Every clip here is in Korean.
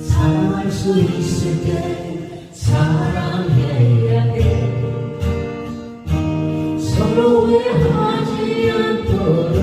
사랑할 수 있을 때 사랑해야 돼 서로 외하지 않도록.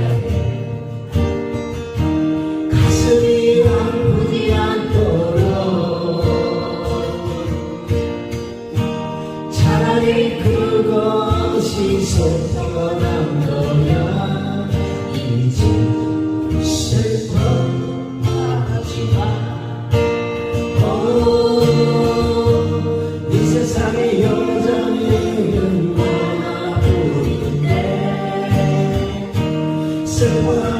어디서 태어난 거야 이제 슬퍼하지 마 오, 이 세상에 여전히 얼마나 보이네. 슬퍼